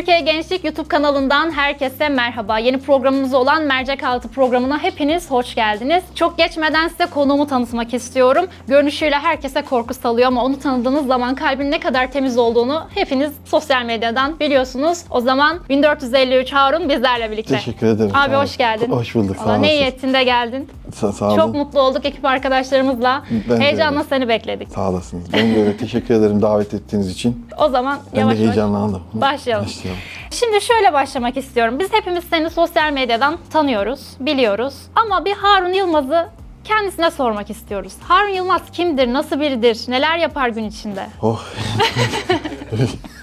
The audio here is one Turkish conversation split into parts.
Türkiye Gençlik YouTube kanalından herkese merhaba. Yeni programımız olan Mercek Altı programına hepiniz hoş geldiniz. Çok geçmeden size konuğumu tanıtmak istiyorum. Görünüşüyle herkese korku salıyor ama onu tanıdığınız zaman kalbin ne kadar temiz olduğunu hepiniz sosyal medyadan biliyorsunuz. O zaman 1453 Harun bizlerle birlikte. Teşekkür ederim. Abi hoş geldin. Hoş bulduk. Sağ Valla ne olasın. ettin de geldin. Sa- sağ olun. Çok mutlu olduk ekip arkadaşlarımızla. Ben Heyecanla seni bekledik. Sağ olasınız. Ben de öyle teşekkür ederim davet ettiğiniz için. O zaman Ben yavaş de yavaş heyecanlandım. başlayalım. Başlayalım. Şimdi şöyle başlamak istiyorum. Biz hepimiz seni sosyal medyadan tanıyoruz, biliyoruz. Ama bir Harun Yılmaz'ı kendisine sormak istiyoruz. Harun Yılmaz kimdir, nasıl biridir, neler yapar gün içinde? Oh.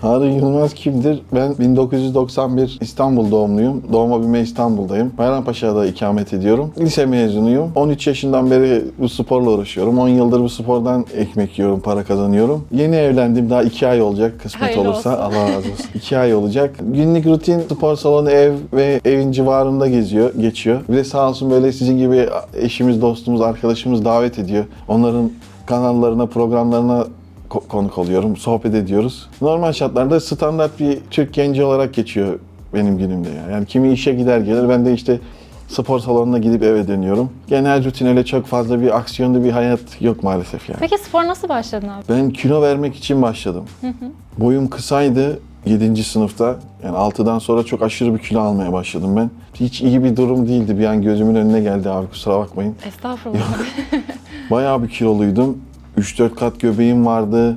Harun Yılmaz kimdir? Ben 1991 İstanbul doğumluyum. Doğma büyüme İstanbul'dayım. Bayrampaşa'da ikamet ediyorum. Lise mezunuyum. 13 yaşından beri bu sporla uğraşıyorum. 10 yıldır bu spordan ekmek yiyorum, para kazanıyorum. Yeni evlendim. Daha 2 ay olacak kısmet Hayırlı olursa. olsun. Allah razı olsun. 2 ay olacak. Günlük rutin spor salonu, ev ve evin civarında geziyor, geçiyor. Bir de sağ olsun böyle sizin gibi eşimiz, dostumuz, arkadaşımız davet ediyor. Onların kanallarına, programlarına ko- konuk oluyorum, sohbet ediyoruz. Normal şartlarda standart bir Türk genci olarak geçiyor benim günümde ya. Yani kimi işe gider gelir, ben de işte spor salonuna gidip eve dönüyorum. Genel rutin öyle çok fazla bir aksiyonlu bir hayat yok maalesef yani. Peki spor nasıl başladın abi? Ben kilo vermek için başladım. Boyum kısaydı 7. sınıfta. Yani 6'dan sonra çok aşırı bir kilo almaya başladım ben. Hiç iyi bir durum değildi. Bir an gözümün önüne geldi abi kusura bakmayın. Estağfurullah. Bayağı bir kiloluydum. 3-4 kat göbeğim vardı.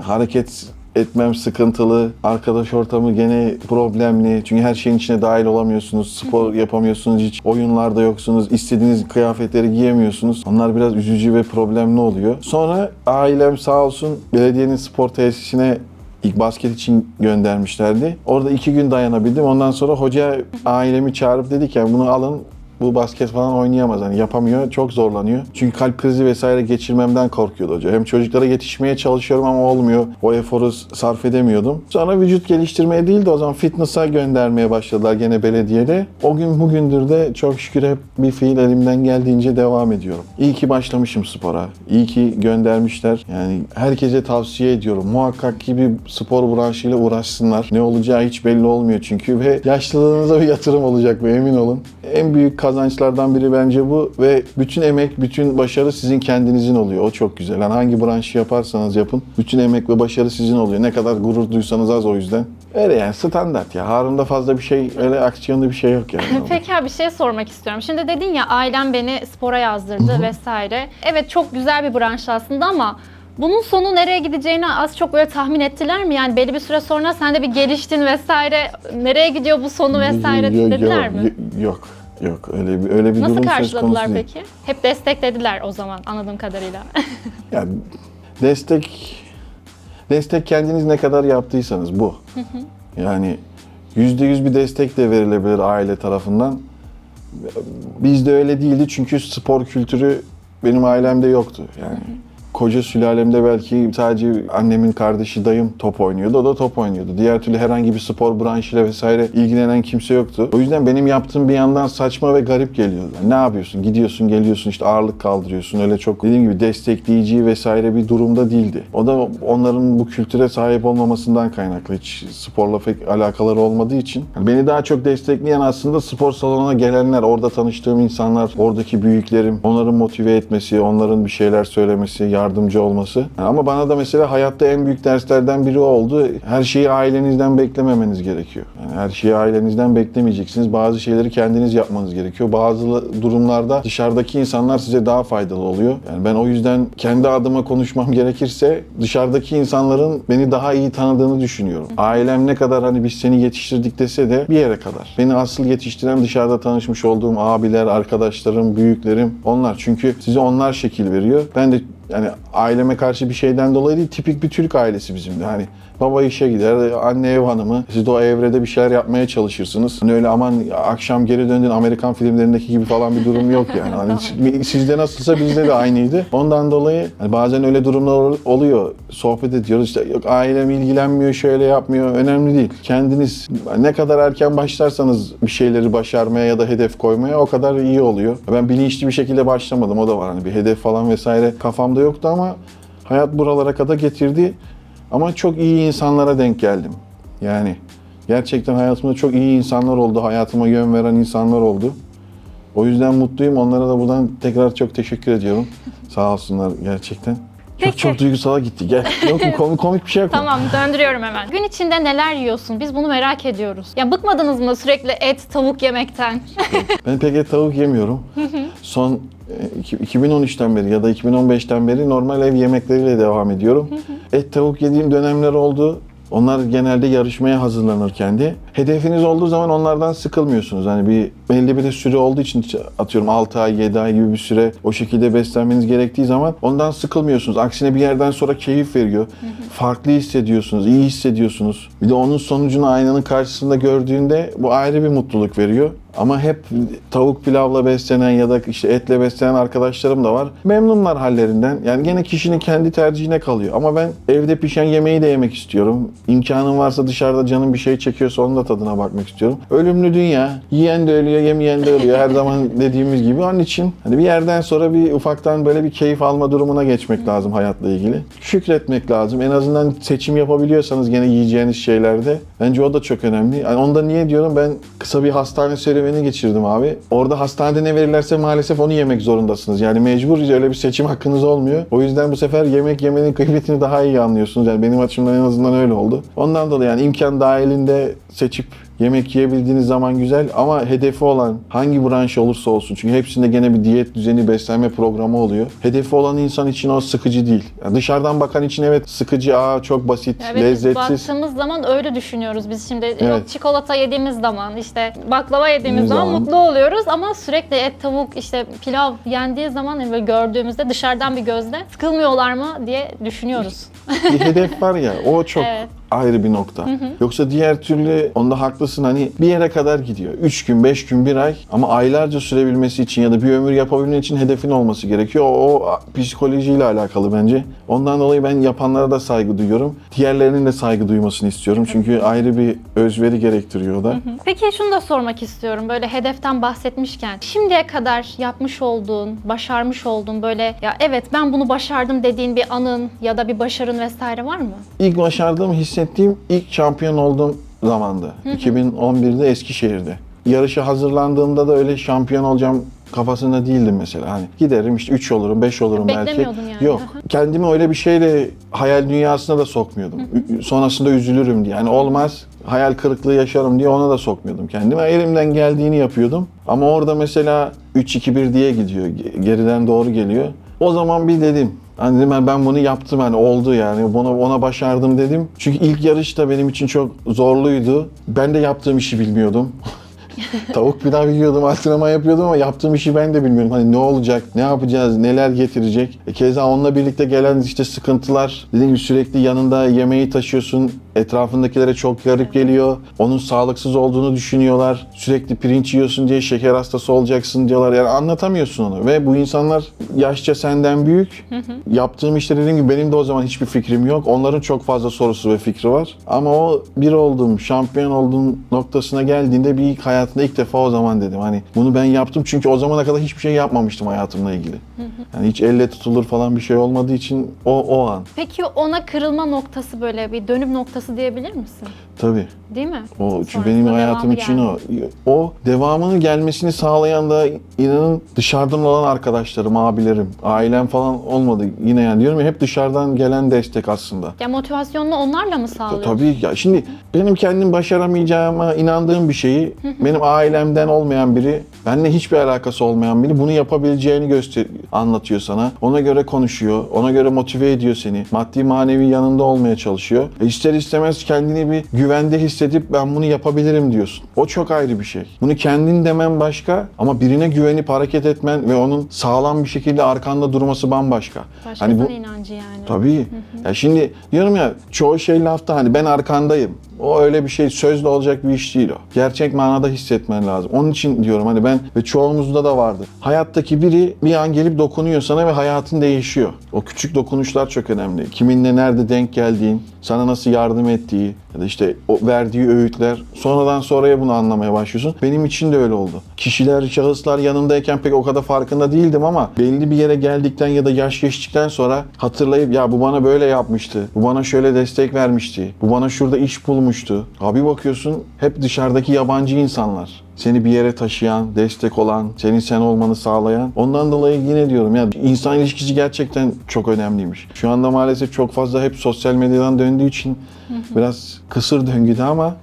Hareket etmem sıkıntılı. Arkadaş ortamı gene problemli. Çünkü her şeyin içine dahil olamıyorsunuz. Spor yapamıyorsunuz hiç. Oyunlarda yoksunuz. İstediğiniz kıyafetleri giyemiyorsunuz. Onlar biraz üzücü ve problemli oluyor. Sonra ailem sağ olsun belediyenin spor tesisine ilk basket için göndermişlerdi. Orada iki gün dayanabildim. Ondan sonra hoca ailemi çağırıp dedi ki "Yani bunu alın bu basket falan oynayamaz. Hani yapamıyor. Çok zorlanıyor. Çünkü kalp krizi vesaire geçirmemden korkuyordu hoca. Hem çocuklara yetişmeye çalışıyorum ama olmuyor. O eforu sarf edemiyordum. Sonra vücut geliştirmeye değil de o zaman fitness'a göndermeye başladılar gene belediyede. O gün bugündür de çok şükür hep bir fiil elimden geldiğince devam ediyorum. İyi ki başlamışım spora. İyi ki göndermişler. Yani herkese tavsiye ediyorum. Muhakkak ki bir spor branşıyla uğraşsınlar. Ne olacağı hiç belli olmuyor çünkü ve yaşlılığınıza bir yatırım olacak bu emin olun. En büyük kazançlardan biri bence bu ve bütün emek, bütün başarı sizin kendinizin oluyor. O çok güzel. Yani hangi branşı yaparsanız yapın, bütün emek ve başarı sizin oluyor. Ne kadar gurur duysanız az o yüzden. Öyle yani standart ya. Harun'da fazla bir şey, öyle aksiyonlu bir şey yok yani. Peki abi bir şey sormak istiyorum. Şimdi dedin ya ailem beni spora yazdırdı vesaire. Evet çok güzel bir branş aslında ama bunun sonu nereye gideceğini az çok böyle tahmin ettiler mi? Yani belli bir süre sonra sen de bir geliştin vesaire. Nereye gidiyor bu sonu vesaire dediler mi? Yok. Yok öyle bir öyle bir Nasıl durum söz karşıladılar konusu değil. peki? Hep desteklediler o zaman anladığım kadarıyla. Yani destek destek kendiniz ne kadar yaptıysanız bu. Yani yüzde yüz bir destek de verilebilir aile tarafından. Bizde öyle değildi çünkü spor kültürü benim ailemde yoktu. Yani koca sülalemde belki sadece annemin kardeşi dayım top oynuyordu. O da top oynuyordu. Diğer türlü herhangi bir spor branşıyla vesaire ilgilenen kimse yoktu. O yüzden benim yaptığım bir yandan saçma ve garip geliyordu. Yani ne yapıyorsun? Gidiyorsun, geliyorsun işte ağırlık kaldırıyorsun. Öyle çok dediğim gibi destekleyici vesaire bir durumda değildi. O da onların bu kültüre sahip olmamasından kaynaklı. Hiç sporla pek alakaları olmadığı için. Yani beni daha çok destekleyen aslında spor salonuna gelenler, orada tanıştığım insanlar, oradaki büyüklerim, onların motive etmesi, onların bir şeyler söylemesi, yardımcı olması. Ama bana da mesela hayatta en büyük derslerden biri oldu. Her şeyi ailenizden beklememeniz gerekiyor. Yani her şeyi ailenizden beklemeyeceksiniz. Bazı şeyleri kendiniz yapmanız gerekiyor. Bazı durumlarda dışarıdaki insanlar size daha faydalı oluyor. Yani ben o yüzden kendi adıma konuşmam gerekirse dışarıdaki insanların beni daha iyi tanıdığını düşünüyorum. Ailem ne kadar hani biz seni yetiştirdik dese de bir yere kadar. Beni asıl yetiştiren dışarıda tanışmış olduğum abiler, arkadaşlarım, büyüklerim onlar. Çünkü size onlar şekil veriyor. Ben de yani aileme karşı bir şeyden dolayı değil, tipik bir Türk ailesi bizim de. Hani baba işe gider, anne ev hanımı. Siz de o evrede bir şeyler yapmaya çalışırsınız. Hani öyle aman akşam geri döndün Amerikan filmlerindeki gibi falan bir durum yok yani. Hani sizde nasılsa bizde de aynıydı. Ondan dolayı hani bazen öyle durumlar ol- oluyor. Sohbet ediyoruz işte yok ailem ilgilenmiyor, şöyle yapmıyor. Önemli değil. Kendiniz ne kadar erken başlarsanız bir şeyleri başarmaya ya da hedef koymaya o kadar iyi oluyor. Ben bilinçli bir şekilde başlamadım. O da var. Hani bir hedef falan vesaire kafamda yoktu ama hayat buralara kadar getirdi. Ama çok iyi insanlara denk geldim. Yani gerçekten hayatımda çok iyi insanlar oldu. Hayatıma yön veren insanlar oldu. O yüzden mutluyum. Onlara da buradan tekrar çok teşekkür ediyorum. Sağ olsunlar gerçekten. Peki. Çok çok duygusala gitti. Gel. Yok mu komik, komik bir şey yok mu? Tamam döndürüyorum hemen. Gün içinde neler yiyorsun? Biz bunu merak ediyoruz. Ya bıkmadınız mı sürekli et, tavuk yemekten? Ben pek et tavuk yemiyorum. Son 2013'ten beri ya da 2015'ten beri normal ev yemekleriyle devam ediyorum. Et tavuk yediğim dönemler oldu. Onlar genelde yarışmaya hazırlanırken de. Hedefiniz olduğu zaman onlardan sıkılmıyorsunuz. Hani bir belli bir de süre olduğu için atıyorum 6 ay 7 ay gibi bir süre o şekilde beslenmeniz gerektiği zaman ondan sıkılmıyorsunuz. Aksine bir yerden sonra keyif veriyor. Farklı hissediyorsunuz, iyi hissediyorsunuz. Bir de onun sonucunu aynanın karşısında gördüğünde bu ayrı bir mutluluk veriyor. Ama hep tavuk pilavla beslenen ya da işte etle beslenen arkadaşlarım da var. Memnunlar hallerinden. Yani gene kişinin kendi tercihine kalıyor. Ama ben evde pişen yemeği de yemek istiyorum. İmkanım varsa dışarıda canım bir şey çekiyorsa onun da tadına bakmak istiyorum. Ölümlü dünya. Yiyen de ölüyor, yemeyen de ölüyor. Her zaman dediğimiz gibi. Onun için hani bir yerden sonra bir ufaktan böyle bir keyif alma durumuna geçmek lazım hayatla ilgili. Şükretmek lazım. En azından seçim yapabiliyorsanız gene yiyeceğiniz şeylerde. Bence o da çok önemli. Yani onda niye diyorum ben kısa bir hastane serüveni geçirdim abi. Orada hastanede ne verirlerse maalesef onu yemek zorundasınız. Yani mecbur öyle bir seçim hakkınız olmuyor. O yüzden bu sefer yemek yemenin kıymetini daha iyi anlıyorsunuz. Yani benim açımdan en azından öyle oldu. Ondan dolayı yani imkan dahilinde seçip Yemek yiyebildiğiniz zaman güzel ama hedefi olan hangi branş olursa olsun çünkü hepsinde gene bir diyet düzeni, beslenme programı oluyor. Hedefi olan insan için o sıkıcı değil. Yani dışarıdan bakan için evet sıkıcı, aa çok basit, Evet, lezzetsiz. baktığımız zaman öyle düşünüyoruz. Biz şimdi yok Evet. çikolata yediğimiz zaman, işte baklava yediğimiz Yediğimiz zaman, zaman. mutlu oluyoruz ama sürekli et, tavuk, işte pilav yendiği zaman böyle gördüğümüzde dışarıdan bir gözle sıkılmıyorlar mı diye düşünüyoruz. bir hedef var ya o çok Evet. Ayrı bir nokta. Yoksa diğer türlü onda haklısın hani bir yere kadar gidiyor. 3 gün, 5 gün, 1 ay ama aylarca sürebilmesi için ya da bir ömür yapabilmek için hedefin olması gerekiyor. O, o psikolojiyle alakalı bence. Ondan dolayı ben yapanlara da saygı duyuyorum. Diğerlerinin de saygı duymasını istiyorum. Çünkü ayrı bir özveri gerektiriyor o da. Peki şunu da sormak istiyorum böyle hedeften bahsetmişken. Şimdiye kadar yapmış olduğun, başarmış olduğun böyle ya evet ben bunu başardım dediğin bir anın ya da bir başarın vesaire var mı? İlk başardığım, hissettiğim ilk şampiyon olduğum zamandı. 2011'de Eskişehir'de. Yarışa hazırlandığımda da öyle şampiyon olacağım kafasında değildim mesela. Hani giderim işte 3 olurum, 5 olurum belki. Yani. Yok. Kendimi öyle bir şeyle hayal dünyasına da sokmuyordum. Sonrasında üzülürüm diye. Yani olmaz, hayal kırıklığı yaşarım diye ona da sokmuyordum kendimi. Elimden geldiğini yapıyordum. Ama orada mesela 3-2-1 diye gidiyor. Ge- Geriden doğru geliyor. O zaman bir dedim. Hani dedim ben- bunu yaptım hani oldu yani bunu ona başardım dedim. Çünkü ilk yarış da benim için çok zorluydu. Ben de yaptığım işi bilmiyordum. Tavuk pilav yiyordum, antrenman yapıyordum ama yaptığım işi ben de bilmiyorum. Hani ne olacak, ne yapacağız, neler getirecek. E keza onunla birlikte gelen işte sıkıntılar. Dediğim gibi sürekli yanında yemeği taşıyorsun. Etrafındakilere çok garip geliyor. Onun sağlıksız olduğunu düşünüyorlar. Sürekli pirinç yiyorsun diye şeker hastası olacaksın diyorlar. Yani anlatamıyorsun onu. Ve bu insanlar yaşça senden büyük. Yaptığım işte dediğim gibi benim de o zaman hiçbir fikrim yok. Onların çok fazla sorusu ve fikri var. Ama o bir olduğum, şampiyon olduğum noktasına geldiğinde bir ilk hayatımda ilk defa o zaman dedim. Hani bunu ben yaptım çünkü o zamana kadar hiçbir şey yapmamıştım hayatımla ilgili. Yani hiç elle tutulur falan bir şey olmadığı için o, o an. Peki ona kırılma noktası böyle bir dönüm noktası diyebilir misin? Tabii. Değil mi? O çünkü Sonrasında benim hayatım için geldi. o. O devamının gelmesini sağlayan da inanın dışarıdan olan arkadaşlarım, abilerim, ailem falan olmadı. Yine yani diyorum ya hep dışarıdan gelen destek aslında. Ya motivasyonunu onlarla mı sağlıyorsun? Tabii ya şimdi benim kendim başaramayacağıma inandığım bir şeyi benim ailemden olmayan biri, benimle hiçbir alakası olmayan biri bunu yapabileceğini göster anlatıyor sana. Ona göre konuşuyor, ona göre motive ediyor seni. Maddi manevi yanında olmaya çalışıyor. E ister istemez kendini bir güvende hissedip ben bunu yapabilirim diyorsun. O çok ayrı bir şey. Bunu kendin demen başka ama birine güvenip hareket etmen ve onun sağlam bir şekilde arkanda durması bambaşka. Başkasının Hani bu inancı yani. Tabii. Ya şimdi diyorum ya çoğu şey lafta hani ben arkandayım. O öyle bir şey sözle olacak bir iş değil o. Gerçek manada hissetmen lazım. Onun için diyorum hani ben ve çoğumuzda da vardı. Hayattaki biri bir an gelip dokunuyor sana ve hayatın değişiyor. O küçük dokunuşlar çok önemli. Kiminle nerede denk geldiğin, sana nasıl yardım ettiği ya da işte o verdiği öğütler. Sonradan sonraya bunu anlamaya başlıyorsun. Benim için de öyle oldu. Kişiler, şahıslar yanımdayken pek o kadar farkında değildim ama belli bir yere geldikten ya da yaş geçtikten sonra hatırlayıp ya bu bana böyle yapmıştı. Bu bana şöyle destek vermişti. Bu bana şurada iş bulma okumuştu. Abi bakıyorsun hep dışarıdaki yabancı insanlar. Seni bir yere taşıyan, destek olan, senin sen olmanı sağlayan. Ondan dolayı yine diyorum ya insan ilişkisi gerçekten çok önemliymiş. Şu anda maalesef çok fazla hep sosyal medyadan döndüğü için biraz kısır döngüde ama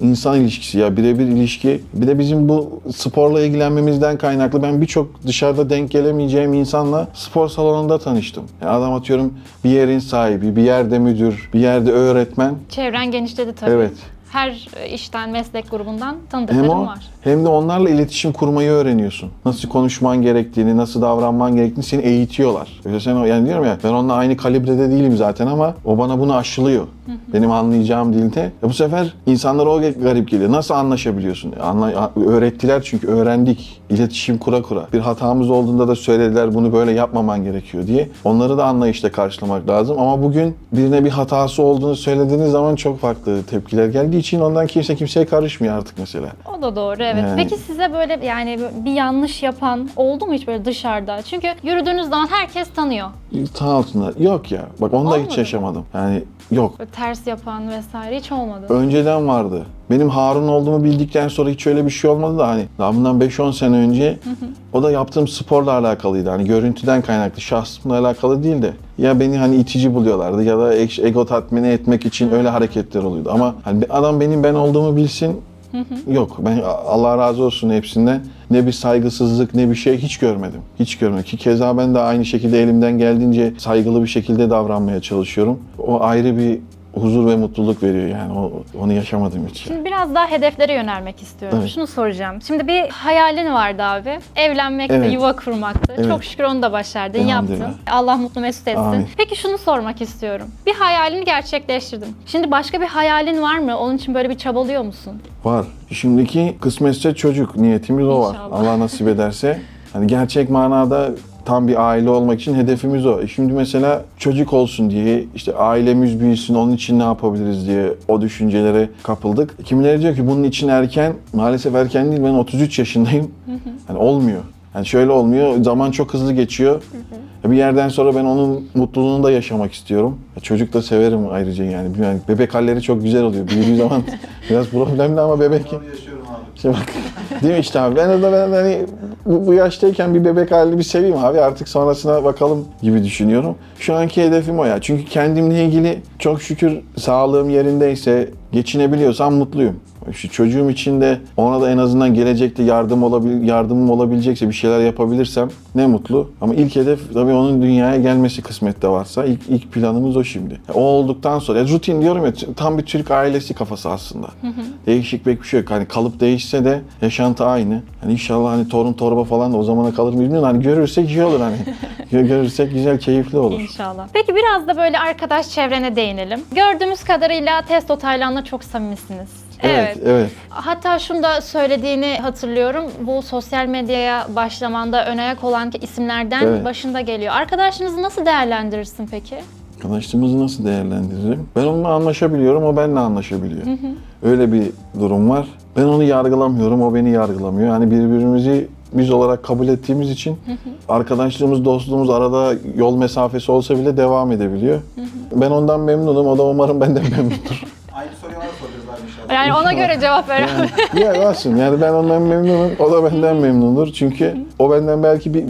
insan ilişkisi ya birebir ilişki. Bir de bizim bu sporla ilgilenmemizden kaynaklı ben birçok dışarıda denk gelemeyeceğim insanla spor salonunda tanıştım. Yani adam atıyorum bir yerin sahibi, bir yerde müdür, bir yerde öğretmen. Çevren genişledi tabii. Evet. Her işten, meslek grubundan Hem tanıdıklarım o var. Hem de onlarla iletişim kurmayı öğreniyorsun. Nasıl konuşman gerektiğini, nasıl davranman gerektiğini seni eğitiyorlar. Öyle sen yani diyorum ya ben onunla aynı kalibrede değilim zaten ama o bana bunu aşılıyor. Benim anlayacağım dilde. E bu sefer insanlara o garip geliyor. Nasıl anlaşabiliyorsun? Anla, öğrettiler çünkü öğrendik. İletişim kura kura. Bir hatamız olduğunda da söylediler bunu böyle yapmaman gerekiyor diye. Onları da anlayışla karşılamak lazım. Ama bugün birine bir hatası olduğunu söylediğiniz zaman çok farklı tepkiler geldiği için ondan kimse kimseye karışmıyor artık mesela. O da doğru evet. Yani- Peki size böyle yani bir yanlış yapan oldu mu hiç böyle dışarıda? Çünkü yürüdüğünüz zaman herkes tanıyor. Ta altında. Yok ya. Bak onu da Olmadı hiç mı? yaşamadım. Yani yok. Böyle ters yapan vesaire hiç olmadı. Önceden vardı. Benim Harun olduğumu bildikten sonra hiç öyle bir şey olmadı da hani daha bundan 5-10 sene önce o da yaptığım sporla alakalıydı. Hani görüntüden kaynaklı, şahsımla alakalı değil de ya beni hani itici buluyorlardı ya da ego tatmini etmek için öyle hareketler oluyordu. Ama hani bir adam benim ben olduğumu bilsin Yok ben Allah razı olsun hepsinden ne bir saygısızlık ne bir şey hiç görmedim. Hiç görmedim ki keza ben de aynı şekilde elimden geldiğince saygılı bir şekilde davranmaya çalışıyorum. O ayrı bir huzur ve mutluluk veriyor yani o, onu yaşamadım hiç. Şimdi biraz daha hedeflere yönelmek istiyorum. Evet. Şunu soracağım. Şimdi bir hayalin vardı abi. Evlenmekti, Evet. yuva kurmaktı. Evet. Çok şükür onu da başardın, Elhamdülillah. yaptın. Allah mutlu mesut etsin. Amin. Peki şunu sormak istiyorum. Bir hayalini gerçekleştirdin. Şimdi başka bir hayalin var mı? Onun için böyle bir çabalıyor musun? Var. Şimdiki kısmetse çocuk niyetimiz o var. İnşallah. Allah nasip ederse. Hani gerçek manada tam bir aile olmak için hedefimiz o. E Şimdi mesela çocuk olsun diye işte ailemiz büyüsün onun için ne yapabiliriz diye o düşüncelere kapıldık. Kimileri diyor ki bunun için erken. Maalesef erken değil ben 33 yaşındayım. Hani olmuyor. Yani şöyle olmuyor. Zaman çok hızlı geçiyor. Bir yerden sonra ben onun mutluluğunu da yaşamak istiyorum. Ya Çocuk da severim ayrıca yani. yani. Bebek halleri çok güzel oluyor. Büyüdüğü zaman biraz problemli ama bebek. İşte bak değil mi işte abi ben de ben hani bu, bu yaştayken bir bebek halini bir seveyim abi artık sonrasına bakalım gibi düşünüyorum. Şu anki hedefim o ya. Çünkü kendimle ilgili çok şükür sağlığım yerindeyse geçinebiliyorsam mutluyum. Şu çocuğum için de ona da en azından gelecekte yardım olabil yardımım olabilecekse bir şeyler yapabilirsem ne mutlu. Ama ilk hedef tabii onun dünyaya gelmesi kısmette varsa ilk, ilk planımız o şimdi. O olduktan sonra ya rutin diyorum ya tam bir Türk ailesi kafası aslında. Değişik pek bir şey yok. Hani kalıp değişse de yaşantı aynı. Hani inşallah hani torun torba falan da o zamana kalır mı bilmiyorum. Hani görürsek iyi olur hani. Gö- Görürsek güzel, keyifli olur. İnşallah. Peki biraz da böyle arkadaş çevrene değinelim. Gördüğümüz kadarıyla Testo Taylan'la çok samimisiniz. Evet, evet. Hatta şunu da söylediğini hatırlıyorum. Bu sosyal medyaya başlamanda ön ayak olan isimlerden Evet. başında geliyor. Arkadaşınızı nasıl değerlendirirsin peki? Arkadaşlığımızı nasıl değerlendiririm? Ben onunla anlaşabiliyorum, o benimle anlaşabiliyor. Öyle bir durum var. Ben onu yargılamıyorum, o beni yargılamıyor. Hani birbirimizi biz olarak kabul ettiğimiz için arkadaşlığımız, dostluğumuz arada yol mesafesi olsa bile devam edebiliyor. Ben ondan memnunum, o da umarım benden memnundur. Yani ona göre cevap ver. ya olsun yani ben ondan memnunum, o da benden memnundur. Çünkü o benden belki bir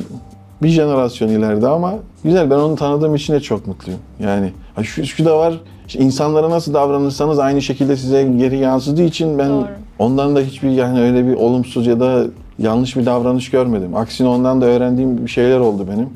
bir jenerasyon ileride ama güzel ben onu tanıdığım için de çok mutluyum. Yani şu, şu da var işte insanlara nasıl davranırsanız aynı şekilde size geri yansıdığı için ben Doğru. ondan da hiçbir yani öyle bir olumsuz ya da yanlış bir davranış görmedim. Aksine ondan da öğrendiğim bir şeyler oldu benim.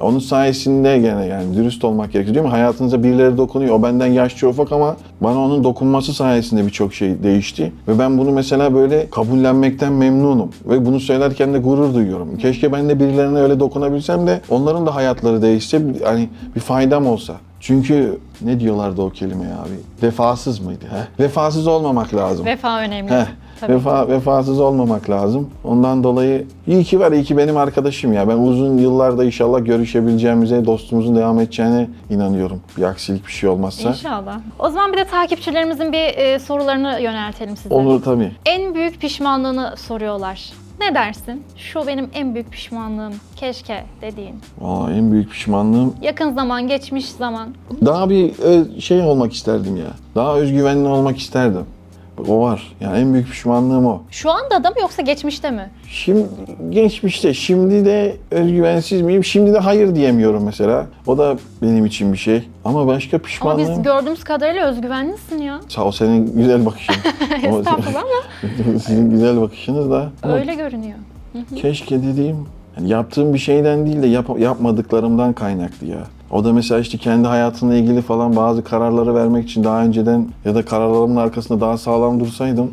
Onun sayesinde gene yani dürüst olmak gerekiyor değil mi? Hayatınıza birileri dokunuyor. O benden yaşça ufak ama bana onun dokunması sayesinde birçok şey değişti. Ve ben bunu mesela böyle kabullenmekten memnunum. Ve bunu söylerken de gurur duyuyorum. Keşke ben de birilerine öyle dokunabilsem de onların da hayatları değişse hani bir faydam olsa. Çünkü ne diyorlardı o kelimeye abi? Vefasız mıydı? He? Vefasız olmamak lazım. Vefa önemli. Heh, Tabii. vefa, vefasız olmamak lazım. Ondan dolayı iyi ki var, iyi ki benim arkadaşım ya. Ben uzun yıllarda inşallah görüşebileceğimize, dostumuzun devam edeceğine inanıyorum. Bir aksilik bir şey olmazsa. İnşallah. O zaman bir de takipçilerimizin bir e, sorularını yöneltelim size. Olur tabii. En büyük pişmanlığını soruyorlar. Ne dersin? Şu benim en büyük pişmanlığım. Keşke dediğin. Vallahi en büyük pişmanlığım Yakın zaman, geçmiş zaman. daha bir ö- şey olmak isterdim ya. Daha özgüvenli olmak isterdim. O var. Yani en büyük pişmanlığım o. Şu anda da mı yoksa geçmişte mi? Şimdi geçmişte, şimdi de özgüvensiz miyim? Şimdi de hayır diyemiyorum mesela. O da benim için bir şey. Ama başka Ama pişmanlığım... biz gördüğümüz kadarıyla özgüvenlisin ya. Sağ ol senin güzel bakışın. Ama- Estağfurullah ama Sizin güzel bakışınız da. Ama öyle görünüyor. Keşke dediğim yani yaptığım bir şeyden değil de yap- yapmadıklarımdan kaynaklı ya. O da mesela işte kendi hayatımla ilgili falan bazı kararları vermek için daha önceden ya da kararlarımın arkasında daha sağlam dursaydım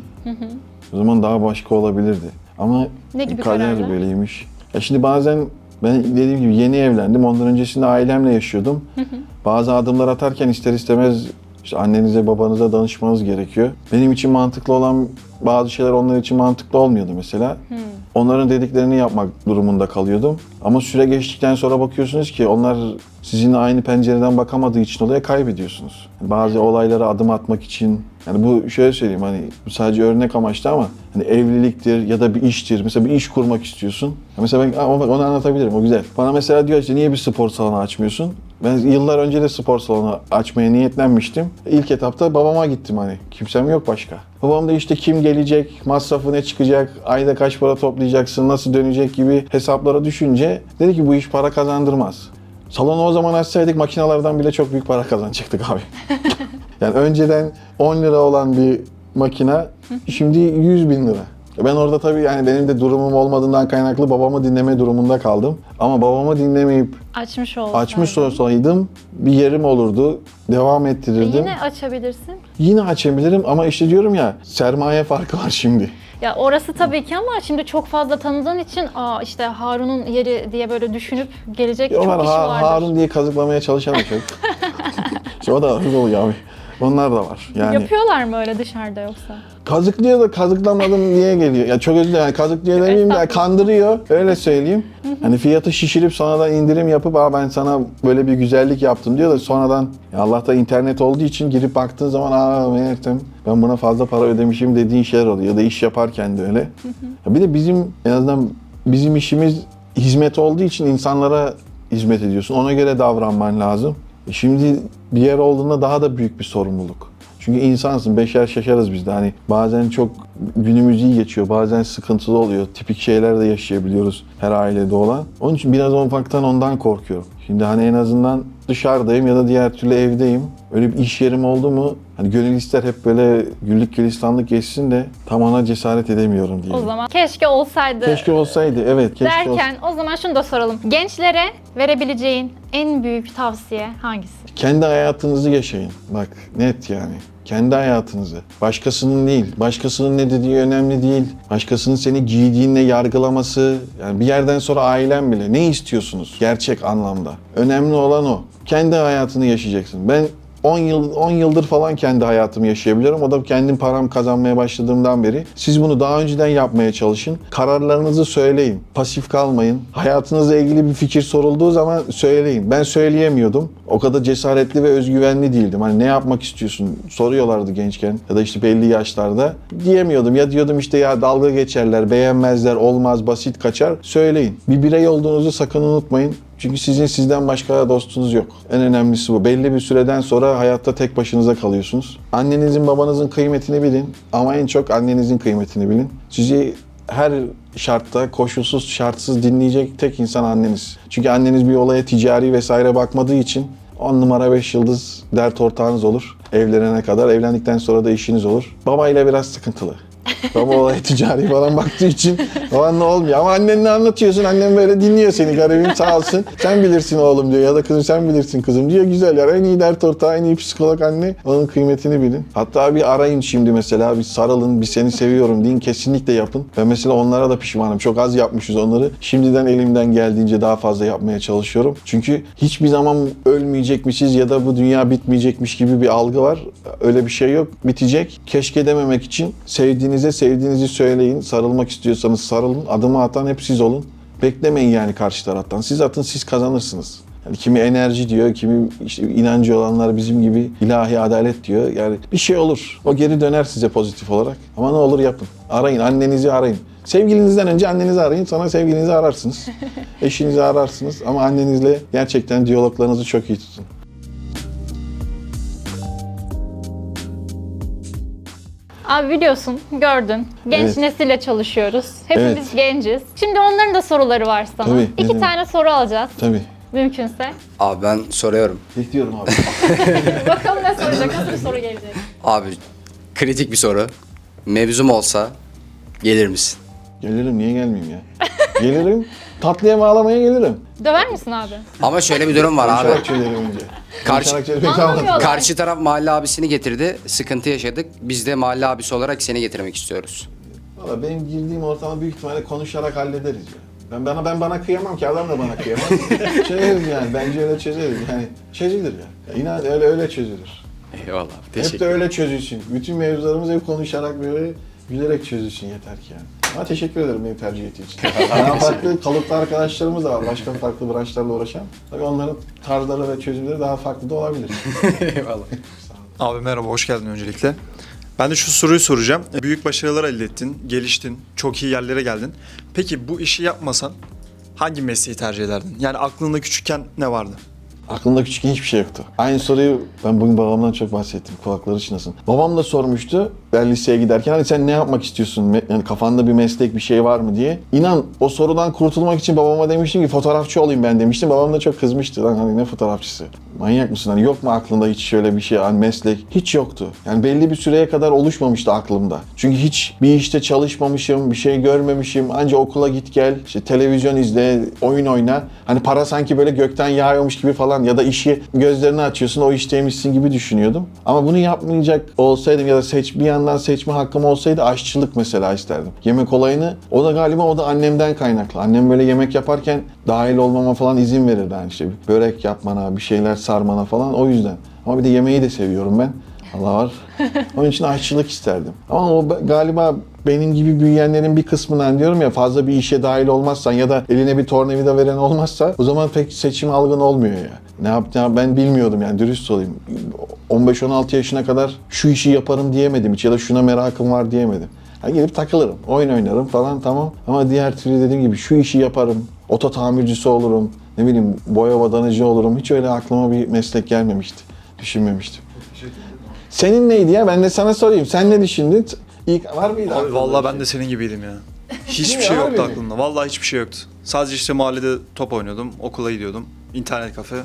o zaman daha başka olabilirdi. Ama Ne gibi kader kararlar? böyleymiş. Ya şimdi bazen ben dediğim gibi yeni evlendim. Ondan öncesinde ailemle yaşıyordum. Bazı adımlar atarken ister istemez işte annenize babanıza danışmanız gerekiyor. Benim için mantıklı olan bazı şeyler onlar için mantıklı olmuyordu mesela. Onların dediklerini yapmak durumunda kalıyordum. Ama süre geçtikten sonra bakıyorsunuz ki onlar sizinle aynı pencereden bakamadığı için olaya kaybediyorsunuz. Bazı olaylara adım atmak için yani bu şöyle söyleyeyim hani bu sadece örnek amaçlı ama hani evliliktir ya da bir iştir. Mesela bir iş kurmak istiyorsun. Mesela ben bak onu anlatabilirim o güzel. Bana mesela diyor işte niye bir spor salonu açmıyorsun? Ben yıllar önce de spor salonu açmaya niyetlenmiştim. İlk etapta babama gittim hani. Kimsem yok başka. Babam da işte kim gelecek, masrafı ne çıkacak, ayda kaç para toplayacaksın, nasıl dönecek gibi hesaplara düşünce dedi ki bu iş para kazandırmaz. Salonu o zaman açsaydık makinalardan bile çok büyük para kazanacaktık abi. yani önceden 10 lira olan bir makina şimdi 100 bin lira. Ben orada tabii yani benim de durumum olmadığından kaynaklı babamı dinleme durumunda kaldım. Ama babamı dinlemeyip Açmış olsaydın. açmış olsaydım bir yerim olurdu. Devam E ettirirdim. Yine açabilirsin. Yine açabilirim ama işte diyorum ya sermaye farkı var şimdi. Ya orası tabii ki ama şimdi çok fazla tanıdığın için aa işte Harun'un yeri diye böyle düşünüp gelecek çok Onlar kişi Ha- vardır. Harun diye kazıklamaya çalışan çok. işte o da hızlı oluyor abi. Onlar da var. Yani Yapıyorlar mı öyle dışarıda yoksa? kazıklıyor da kazıklamadım diye geliyor. Ya çok özür dilerim. Yani kazıklıyor demeyeyim de kandırıyor. Öyle söyleyeyim. Hani fiyatı şişirip sonradan indirim yapıp Aa ben sana böyle bir güzellik yaptım diyor da sonradan ya Allah'ta internet olduğu için girip baktığın zaman aa meğersem ben buna fazla para ödemişim dediğin şeyler oluyor. Ya da iş yaparken de öyle. Ya bir de bizim en azından bizim işimiz hizmet olduğu için insanlara hizmet ediyorsun. Ona göre davranman lazım. E Şimdi bir yer olduğunda daha da büyük bir sorumluluk. Çünkü insansın, beşer şaşarız biz de. Hani bazen çok günümüz iyi geçiyor, bazen sıkıntılı oluyor. Tipik şeyler de yaşayabiliyoruz her ailede olan. Onun için biraz ufaktan ondan korkuyorum. Şimdi hani en azından dışarıdayım ya da diğer türlü evdeyim. Öyle bir iş yerim oldu mu hani gönül ister hep böyle güllük gülistanlık geçsin de tam ona cesaret edemiyorum diye. O zaman keşke olsaydı Keşke olsaydı, evet keşke derken o zaman şunu da soralım. Gençlere verebileceğin en büyük tavsiye hangisi? Kendi hayatınızı yaşayın. Bak net yani. Kendi hayatınızı. Başkasının değil. Başkasının ne dediği önemli değil. Başkasının seni giydiğinle yargılaması. Yani bir yerden sonra ailen bile. Ne istiyorsunuz gerçek anlamda? Önemli olan o. Kendi hayatını yaşayacaksın. Ben 10 yıl 10 yıldır falan kendi hayatımı yaşayabiliyorum. O da kendim param kazanmaya başladığımdan beri. Siz bunu daha önceden yapmaya çalışın. Kararlarınızı söyleyin. Pasif kalmayın. Hayatınızla ilgili bir fikir sorulduğu zaman söyleyin. Ben söyleyemiyordum. O kadar cesaretli ve özgüvenli değildim. Hani ne yapmak istiyorsun? Soruyorlardı gençken ya da işte belli yaşlarda. Diyemiyordum. Ya diyordum işte ya dalga geçerler, beğenmezler, olmaz, basit kaçar. Söyleyin. Bir birey olduğunuzu sakın unutmayın. Çünkü sizin sizden başka dostunuz yok. En önemlisi bu. Belli bir süreden sonra hayatta tek başınıza kalıyorsunuz. Annenizin babanızın kıymetini bilin ama en çok annenizin kıymetini bilin. Sizi her şartta koşulsuz şartsız dinleyecek tek insan anneniz. Çünkü anneniz bir olaya ticari vesaire bakmadığı için 10 numara 5 yıldız dert ortağınız olur. Evlenene kadar. Evlendikten sonra da işiniz olur. Babayla biraz sıkıntılı. Baba olaya ticari falan baktığı için babanla olmuyor. Ama annenle anlatıyorsun. Annen böyle dinliyor seni garibim sağ olsun. Sen bilirsin oğlum diyor ya da kızım sen bilirsin kızım diyor. Güzel ya en iyi dert ortağı, en iyi psikolog anne. Onun kıymetini bilin. Hatta bir arayın şimdi mesela bir sarılın, bir seni seviyorum deyin. Kesinlikle yapın. Ben mesela onlara da pişmanım. Çok az yapmışız onları. Şimdiden elimden geldiğince daha fazla yapmaya çalışıyorum. Çünkü hiçbir zaman ölmeyecekmişiz ya da bu dünya bitmeyecekmiş gibi bir algı var. Öyle bir şey yok. Bitecek. Keşke dememek için sevdiğinize sevdiğinizi söyleyin. Sarılmak istiyorsanız sarılın. Adımı atan hep siz olun. Beklemeyin yani karşı taraftan. Siz atın siz kazanırsınız. Yani kimi enerji diyor, kimi işte inancı olanlar bizim gibi ilahi adalet diyor. Yani bir şey olur. O geri döner size pozitif olarak. Ama ne olur yapın. Arayın, annenizi arayın. Sevgilinizden önce annenizi arayın, sonra sevgilinizi ararsınız. Eşinizi ararsınız ama annenizle gerçekten diyaloglarınızı çok iyi tutun. Abi biliyorsun, gördün. Genç Evet. nesille çalışıyoruz. Hepimiz Evet. genciz. Şimdi onların da soruları var sana. Tabii, İki neden? tane soru alacağız Tabii. mümkünse. Abi ben soruyorum. Bekliyorum abi. Bakalım ne soracak, nasıl bir soru gelecek. Abi kritik bir soru. Mevzum olsa gelir misin? Gelirim, niye gelmeyeyim ya? Gelirim, tatlıya bağlamaya gelirim. Döver misin abi? Ama şöyle bir durum var abi. Konuşarak önce. Karşı- Konuşarak. Karşı taraf mahalle abisini getirdi. Sıkıntı yaşadık. Biz de mahalle abisi olarak seni getirmek istiyoruz. Valla benim girdiğim ortamı büyük ihtimalle konuşarak hallederiz ya. Ben bana ben bana kıyamam ki adam da bana kıyamaz. çözeriz yani. Bence öyle çözeriz. Yani çözülür ya. ya inan öyle öyle çözülür. Eyvallah. Hep de öyle çözülsün. Bütün mevzularımız hep konuşarak böyle gülerek çözülsün yeter ki yani. Ama teşekkür ederim beni tercih ettiği için. Daha farklı kalıplı arkadaşlarımız da var. Başka farklı branşlarla uğraşan. Tabii onların tarzları ve çözümleri daha farklı da olabilir. Eyvallah. Abi merhaba, hoş geldin öncelikle. Ben de şu soruyu soracağım. Büyük başarılar elde ettin, geliştin, çok iyi yerlere geldin. Peki bu işi yapmasan hangi mesleği tercih ederdin? Yani aklında küçükken ne vardı? Aklımda küçükken hiçbir şey yoktu. Aynı soruyu ben bugün babamdan çok bahsettim. Kulakları çınlasın. Babam da sormuştu ben liseye giderken hani sen ne yapmak istiyorsun? Yani kafanda bir meslek bir şey var mı diye. İnan o sorudan kurtulmak için babama demiştim ki fotoğrafçı olayım ben demiştim. Babam da çok kızmıştı. Lan hani ne fotoğrafçısı? Manyak mısın? Hani yok mu aklında hiç şöyle bir şey, hani meslek? Hiç yoktu. Yani belli bir süreye kadar oluşmamıştı aklımda. Çünkü hiç bir işte çalışmamışım, bir şey görmemişim. Anca okula git gel, işte televizyon izle, oyun oyna. Hani para sanki böyle gökten yağıyormuş gibi falan ya da işi gözlerini açıyorsun o işteymişsin gibi düşünüyordum. Ama bunu yapmayacak olsaydım ya da seç bir yandan seçme hakkım olsaydı aşçılık mesela isterdim. Yemek olayını o da galiba o da annemden kaynaklı. Annem böyle yemek yaparken dahil olmama falan izin verirdi. Yani işte börek yapmana, bir şeyler sarmana falan o yüzden. Ama bir de yemeği de seviyorum ben. Allah var. Onun için aşçılık isterdim. Ama o galiba benim gibi büyüyenlerin bir kısmından diyorum ya fazla bir işe dahil olmazsan ya da eline bir tornavida veren olmazsa o zaman pek seçim algın olmuyor ya. Ne yapacağım ben bilmiyordum yani dürüst olayım. 15-16 yaşına kadar şu işi yaparım diyemedim hiç ya da şuna merakım var diyemedim. Ha, gelip takılırım, oyun oynarım falan tamam. Ama diğer türlü dediğim gibi şu işi yaparım, oto tamircisi olurum, ne bileyim boya badanıcı olurum. Hiç öyle aklıma bir meslek gelmemişti. Düşünmemiştim. Senin neydi ya? Ben de sana sorayım. Sen ne düşündün? İlk var mıydı? Abi vallahi ben de senin gibiydim ya. Hiçbir şey yoktu aklımda. Vallahi hiçbir şey yoktu. Sadece işte mahallede top oynuyordum, okula gidiyordum, internet kafe.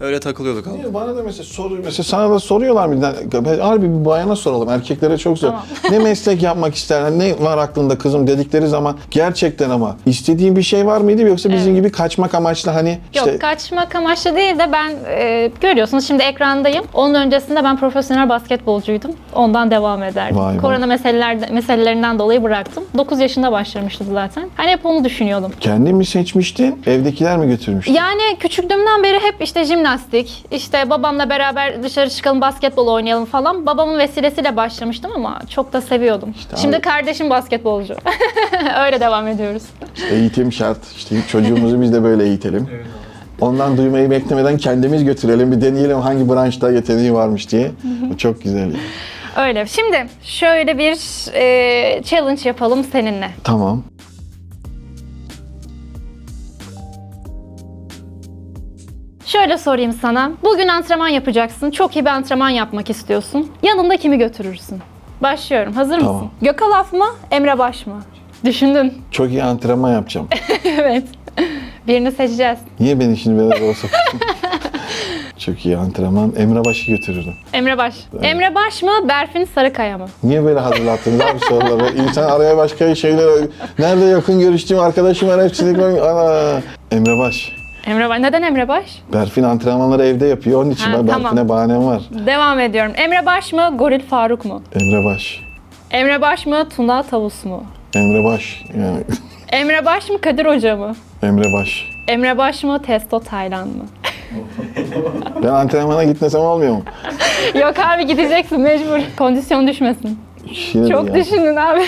Öyle takılıyorduk abi. Niye? Bana da mesela soruyor. Mesela sana da soruyorlar mı? Harbi bir bayana soralım. Erkeklere çok zor. Tamam. ne meslek yapmak isterler? Ne var aklında kızım dedikleri zaman gerçekten ama istediğin bir şey var mıydı yoksa bizim gibi kaçmak amaçlı hani işte Yok kaçmak amaçlı değil de ben e, görüyorsunuz şimdi ekrandayım. Onun öncesinde ben profesyonel basketbolcuydum. Ondan devam ederdim. Vay. Korona meseleler, meselelerinden dolayı bıraktım. 9 yaşında başlamıştım zaten. Hani hep onu düşünüyordum. kendin mi seçmiştin? Evdekiler mi götürmüştü? Yani küçüklüğümden beri hep işte jimnastik, işte babamla beraber dışarı çıkalım basketbol oynayalım falan. Babamın vesilesiyle başlamıştım ama çok da seviyordum. Şimdi abi- kardeşim basketbolcu. Öyle devam ediyoruz. Eğitim şart. İşte çocuğumuzu biz de böyle eğitelim. Ondan duymayı beklemeden kendimiz götürelim. Bir deneyelim hangi branşta yeteneği varmış diye. Bu çok güzel. Öyle. Şimdi şöyle bir e, challenge yapalım seninle. Tamam. Şöyle sorayım sana. Bugün antrenman yapacaksın. Çok iyi bir antrenman yapmak istiyorsun. Yanında kimi götürürsün? Başlıyorum. Hazır Tamam. mısın? Gökalaf mı? Emre Baş mı? Düşündün. Çok iyi antrenman yapacağım. evet. Birini seçeceğiz. Niye beni şimdi böyle zor? Çok iyi antrenman. Emre Baş'ı götürürdüm. Emre Baş. Emre Baş mı? Berfin Sarıkaya mı? Niye böyle hazırlattınız abi soruları? İnsan araya başka şeyler... Nerede yakın görüştüğüm arkadaşım var hepsini koy. Ana. Emre Baş. Emre Baş. Neden Emre Baş? Berfin antrenmanları evde yapıyor. Onun için Ha, ben tamam. Berfin'e bahanem var. Devam ediyorum. Emre Baş mı? Goril Faruk mu? Emre Baş. Emre Baş mı? Tuna Tavus mu? Emre Baş. Yani Emre Baş mı? Kadir Hoca mı? Emre Baş. Emre Baş mı? Testo Taylan mı? Ben antrenmana gitmesem olmuyor mu? Yok abi gideceksin mecbur. Kondisyon düşmesin. De Çok ya. düşündün abi.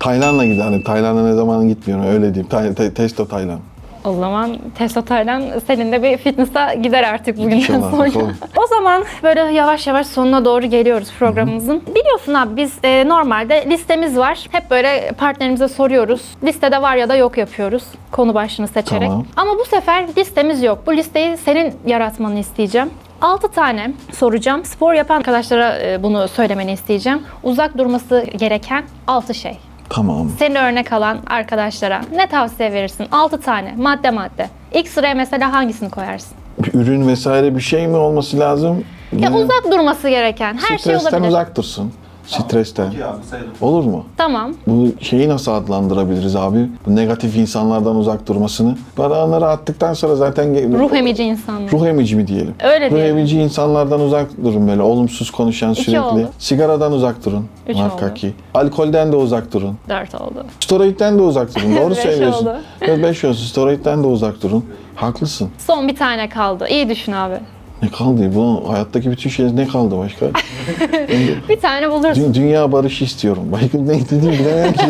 Tayland'a gidelim. Tayland'a ne zaman gitmiyorum öyle diyeyim. Tay, tay- testo Tayland. O zaman Tesla Taylan senin de bir fitness'a gider artık bugünden İnşallah, sonra. bakalım. o zaman böyle yavaş yavaş sonuna doğru geliyoruz programımızın. Biliyorsun abi biz e, normalde listemiz var. Hep böyle partnerimize soruyoruz. Listede var ya da yok yapıyoruz. Konu başlığını seçerek. Tamam. Ama bu sefer listemiz yok. Bu listeyi senin yaratmanı isteyeceğim. 6 tane soracağım. Spor yapan arkadaşlara e, bunu söylemeni isteyeceğim. Uzak durması gereken 6 şey. Tamam. Seni örnek alan arkadaşlara ne tavsiye verirsin? 6 tane madde madde. İlk sıraya mesela hangisini koyarsın? Bir ürün vesaire bir şey mi olması lazım? Ya Ne? uzak durması gereken her şey Stresten olabilir. uzak dursun. Stresten. Okey abi sayılır. Olur mu? Tamam. Bu şeyi nasıl adlandırabiliriz abi? Bu negatif insanlardan uzak durmasını. Paraları attıktan sonra zaten... Ruh emici insanlar. Ruh emici mi diyelim? Öyle Ruh diyelim. emici insanlardan uzak durun böyle. Olumsuz konuşan İki sürekli. oldu. Sigaradan uzak durun. Üç muhakkak oldu. ki. Alkolden de uzak durun. 4 oldu. Steroidden de uzak durun. Doğru Beş söylüyorsun. oldu. Evet 5 olsun. Steroidden de uzak durun. Haklısın. Son bir tane kaldı. İyi düşün abi. Ne kaldı? Bu hayattaki bütün şey ne kaldı başka? Bir tane bulursun. Dü- dünya barışı istiyorum. Başka ne dediğimi bilemem ki.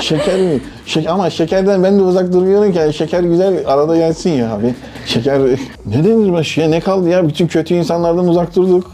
şeker mi? Şek ama şekerden ben de uzak durmuyorum ki. Yani şeker güzel arada gelsin ya abi. Şeker ne denir başka? Ne kaldı ya? Bütün kötü insanlardan uzak durduk.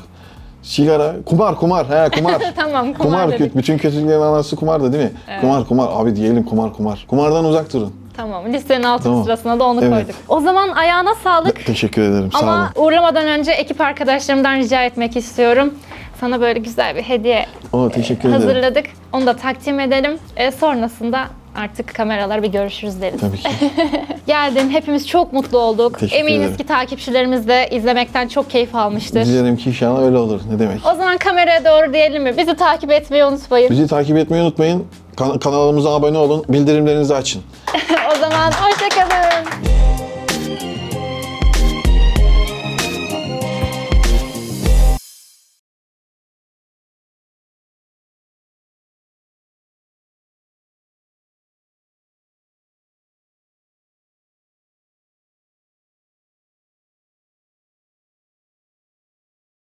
Sigara, kumar, kumar. He kumar. Tamam kumar, kumar, dedik. Bütün kötülüklerin anası kumardı değil mi? Kumar, kumar. Abi diyelim kumar, kumar. Kumardan uzak durun. Tamam listenin altı Tamam. sırasına da onu Evet. koyduk. O zaman ayağına sağlık. Teşekkür ederim. Sağ olun. Ama uğurlamadan önce ekip arkadaşlarımdan rica etmek istiyorum. Sana böyle güzel bir hediye Oo, teşekkür ederim. hazırladık. Onu da takdim edelim. E, sonrasında artık kameralar bir görüşürüz deriz. Tabii ki. Geldin. Hepimiz çok mutlu olduk. Teşekkür Eminiz ederim. ki takipçilerimiz de izlemekten çok keyif almıştır. Dilerim ki inşallah öyle olur. Ne demek? O zaman kameraya doğru diyelim mi? Bizi takip etmeyi unutmayın. Bizi takip etmeyi unutmayın. Kan- kanalımıza abone olun. Bildirimlerinizi açın. o zaman hoşçakalın.